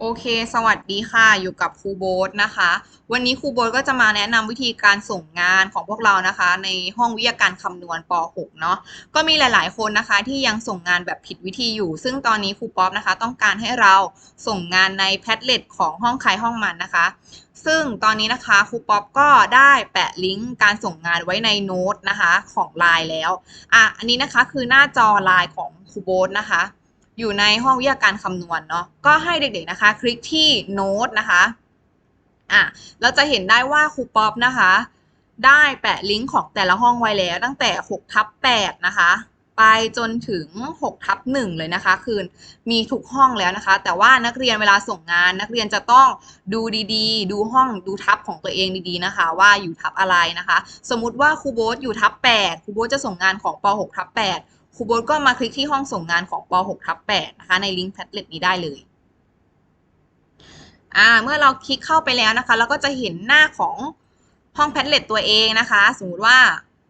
โอเค สวัสดีค่ะ อยู่กับครูโบ๊ทนะคะ วันนี้ครูโบ๊ทก็จะมาแนะนำวิธีการส่งงานของพวกเรานะคะ ในห้องวิทยาการคำนวณป .6 เนาะ ก็มีหลายๆ คนนะคะที่ยังส่งงานแบบผิดวิธีอยู่ ซึ่งตอนนี้ครูป๊อปนะคะ ต้องการให้เราส่งงานในแพดเล็ตของห้องใครห้องมันนะคะ ซึ่งตอนนี้นะคะครูป๊อปก็ได้แปะลิงก์การส่งงานไว้ในโน้ตนะคะของไลน์แล้ว อะ อันนี้นะคะคือหน้าจอไลน์ของครูโบ๊ทนะคะ อยู่ในห้องวิทยาการคำนวณเนาะก็ให้เด็กๆนะคะ คลิกที่โน้ตนะคะอะเราจะเห็นได้ว่าครูป๊อปนะคะ ได้แปะลิงก์ของแต่ละห้องไว้แล้ว ตั้งแต่6ทับ8นะคะ ไปจนถึง6ทับ1เลยนะคะ คือมีทุกห้องแล้วนะคะ แต่ว่านักเรียนเวลาส่งงาน นักเรียนจะต้องดูดีๆ ดูห้องดูทับของตัวเองดีๆนะคะ ว่าอยู่ทับอะไรนะคะ สมมุติว่าครูโบ๊ทอยู่ทับ8ครูโบ๊ทจะส่งงานของป .6 ทับ8 ครูโบ๊ทก็มาคลิกที่ห้องส่งงานของป .6 ทับ8นะคะ ในลิงก์แพดเล็ตนี้ได้เลยอ่าเมื่อเราคลิกเข้าไปแล้วนะคะ เราก็จะเห็นหน้าของห้องแพดเล็ตตัวเองนะคะ สมมติว่า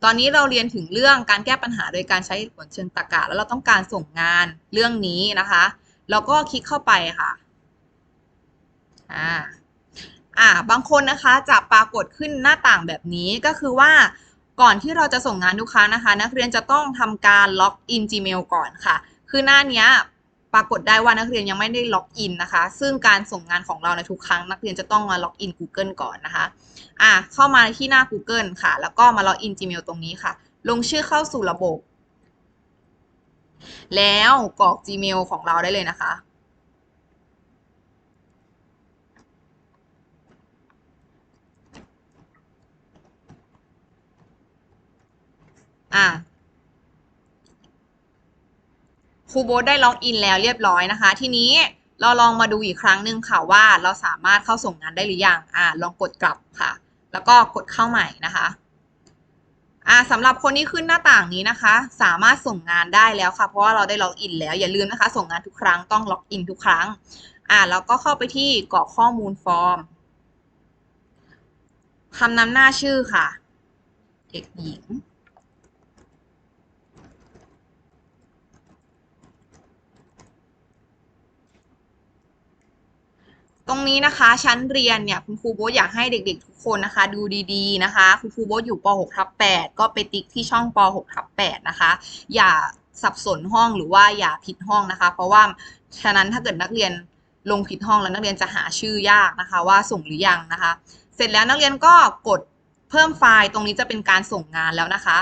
ตอนนี้เราเรียนถึงเรื่องการแก้ปัญหาโดยการใช้หตุผลเชิงตรรกะ แล้วเราต้องการส่งงานเรื่องนี้นะคะ เราก็คลิกเข้าไปค่ะอ่าอ่าบางคนนะคะจะปรากฏขึ้นหน้าต่างแบบนี้ก็คือว่า ก่อนที่เราจะส่งงานทุกครั้งนะคะ นักเรียนจะต้องทำการล็อกอิน Gmail ก่อนค่ะ คือหน้านี้ปรากฏได้ว่านักเรียนยังไม่ได้ล็อกอินนะคะ ซึ่งการส่งงานของเราในทุกครั้ง นักเรียนจะต้องมาล็อกอิน Google ก่อนนะคะ อะเข้ามาที่หน้า Google ค่ะ แล้วก็มาล็อกอิน Gmail ตรงนี้ค่ะ ลงชื่อเข้าสู่ระบบ แล้วกรอก Gmail ของเราได้เลยนะคะ อะครูโบ๊ทได้ล็อกอินแล้วเรียบร้อยนะคะ ทีนี้เราลองมาดูอีกครั้งหนึ่งค่ะว่าเราสามารถเข้าส่งงานได้หรือยังอ่าลองกดกลับค่ะ แล้วก็กดเข้าใหม่นะคะอ่าสำหรับคนที่ขึ้นหน้าต่างนี้นะคะ สามารถส่งงานได้แล้วค่ะ เพราะว่าเราได้ล็อกอินแล้วอย่าลืมนะคะ ส่งงานทุกครั้งต้องล็อกอินทุกครั้งอ่าแล้วก็เข้าไปที่กรอกข้อมูลฟอร์มคำนำหน้าชื่อค่ะ เด็กหญิง ตรงนี้นะคะชั้นเรียนเนี่ยคุณครูโบ๊ทอยากให้เด็ก ๆ ทุกคนนะคะ ดูดีๆนะคะ คุณครูโบ๊ทอยู่ป .6 ทับ8ก็ไปติ๊กที่ช่องป .6 ทับ8นะคะ อย่าสับสนห้องหรือว่าอย่าผิดห้องนะคะ เพราะว่าฉะนั้นถ้าเกิดนักเรียนลงผิดห้องแล้วนักเรียนจะหาชื่อยากนะคะ ว่าส่งหรือยังนะคะ เสร็จแล้วนักเรียนก็กดเพิ่มไฟล์ตรงนี้จะเป็นการส่งงานแล้วนะคะ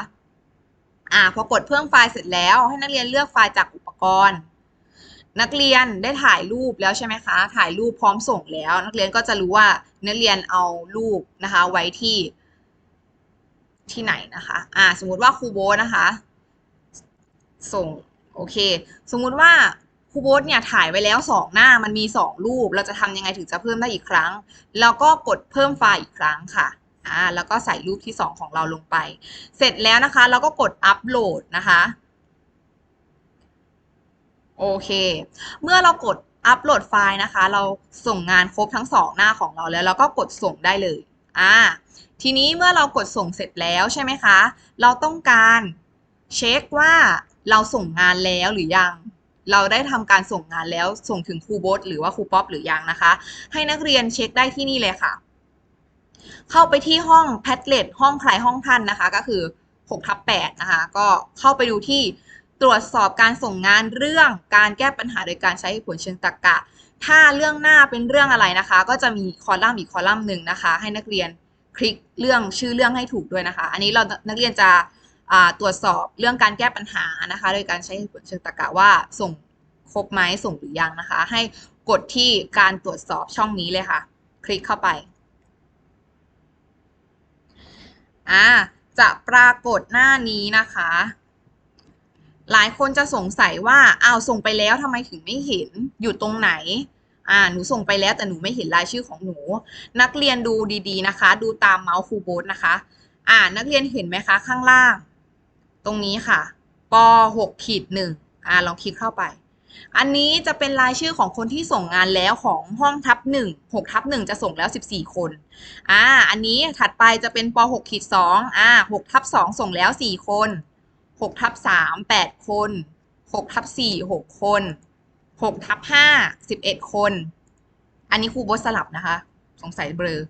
อ่าพอกดเพิ่มไฟล์เสร็จแล้วให้นักเรียนเลือกไฟล์จากอุปกรณ์ นักเรียนได้ถ่ายรูปแล้วใช่ไหมคะ ถ่ายรูปพร้อมส่งแล้ว นักเรียนก็จะรู้ว่านักเรียนเอารูปนะคะ ไว้ที่ที่ไหนนะคะ อ่า สมมุติว่าครูโบ๊ทนะคะ ส่ง โอเค สมมุติว่าครูโบ๊ทเนี่ยถ่ายไว้แล้วสองหน้า มันมีสองรูป เราจะทำยังไงถึงจะเพิ่มได้อีกครั้ง แล้วก็กดเพิ่มไฟล์อีกครั้งค่ะ อ่า แล้วก็ใส่รูปที่สองของเราลงไป เสร็จแล้วนะคะ เราก็กดอัปโหลดนะคะ โอเค เมื่อเรากดอัปโหลดไฟล์นะคะ เราส่งงานครบทั้งสองหน้าของเราแล้วเราก็กดส่งได้เลย อ่า ทีนี้เมื่อเรากดส่งเสร็จแล้วใช่ไหมคะ เราต้องการเช็คว่าเราส่งงานแล้วหรือยัง เราได้ทำการส่งงานแล้วส่งถึงครูโบทหรือว่าครูป๊อปหรือยังนะคะ ให้นักเรียนเช็คได้ที่นี่เลยค่ะ เข้าไปที่ห้องแพทเล็ตห้องใครห้องท่านนะคะ ก็คือ6ทับ8นะคะ ก็เข้าไปดูที่ ตรวจสอบการส่งงานเรื่องการแก้ปัญหาโดยการใช้ผลเชิงตรรกะ ถ้าเรื่องหน้าเป็นเรื่องอะไรนะคะ ก็จะมีคอลัมน์อีกคอลัมน์หนึ่งนะคะ ให้นักเรียนคลิกเรื่องชื่อเรื่องให้ถูกด้วยนะคะ อันนี้เรานักเรียนจะตรวจสอบเรื่องการแก้ปัญหานะคะ โดยการใช้ผลเชิงตรรกะว่าส่งครบไหมส่งหรือยังนะคะ ให้กดที่การตรวจสอบช่องนี้เลยค่ะ คลิกเข้าไปอ่าจะปรากฏหน้านี้นะคะ หลายคนจะสงสัยว่าอ้าวส่งไปแล้วทำไมถึงไม่เห็นอยู่ตรงไหนอ่าหนูส่งไปแล้วแต่หนูไม่เห็นรายชื่อของหนู นักเรียนดูดีๆนะคะ ดูตามเมาส์ครูโบทนะคะ อ่านักเรียนเห็นไหมคะ ข้างล่าง ตรงนี้ค่ะป .6 ขีดหนึ่งอ่าลองคลิกเข้าไป อันนี้จะเป็นรายชื่อของคนที่ส่งงานแล้วของห้องทับหนึ่งหกทับหนึ่งจะส่งแล้วสิบสี่คนอ่าอันนี้ถัดไปจะเป็นป .6 ขีดสองอ่าหกทับสองส่งแล้วสี่คน หกทับสามแปดคนหกทับสี่หกคนหกทับห้าสิบเอ็ดคน อันนี้ครูโบทสลับนะคะ สงสัยเบลอ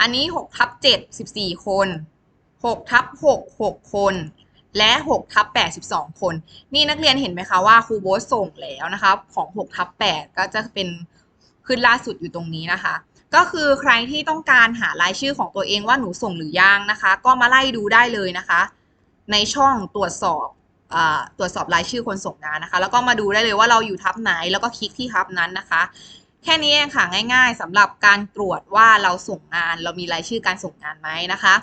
อันนี้หกทับเจ็ดสิบสี่คนหกทับหกหกคน และหกทับแปดสิบสองคน นี่นักเรียนเห็นไหมคะว่าครูโบทส่งแล้วนะคะของหกทับแปดก็จะเป็นขึ้นล่าสุดอยู่ตรงนี้นะคะก็คือใครที่ต้องการหารายชื่อของตัวเองว่าหนูส่งหรือยังนะคะ ก็มาไล่ดูได้เลยนะคะ ในช่องตรวจสอบอตรวจสอบรายชื่อคนส่งงานนะคะ แล้วก็มาดูได้เลยว่าเราอยู่ทับไหนแล้วก็คลิกที่ทับนั้นนะคะ แค่นี้เองค่ะง่ายๆสำหรับการตรวจว่าเราส่งงาน เรามีรายชื่อการส่งงานไหมนะคะ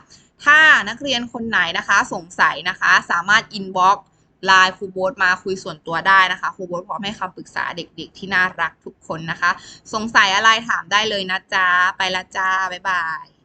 ถ้านักเรียนคนไหนนะคะสงสัยนะคะ สามารถอินบ็อกไลน์ครูโบ๊ทมาคุยส่วนตัวได้นะคะครูโบ๊ทพร้อมให้คำปรึกษาเด็กๆ ที่น่ารักทุกคนนะคะ สงสัยอะไรถามได้เลยนะจ๊ะไปละจ้าบ๊ายบาย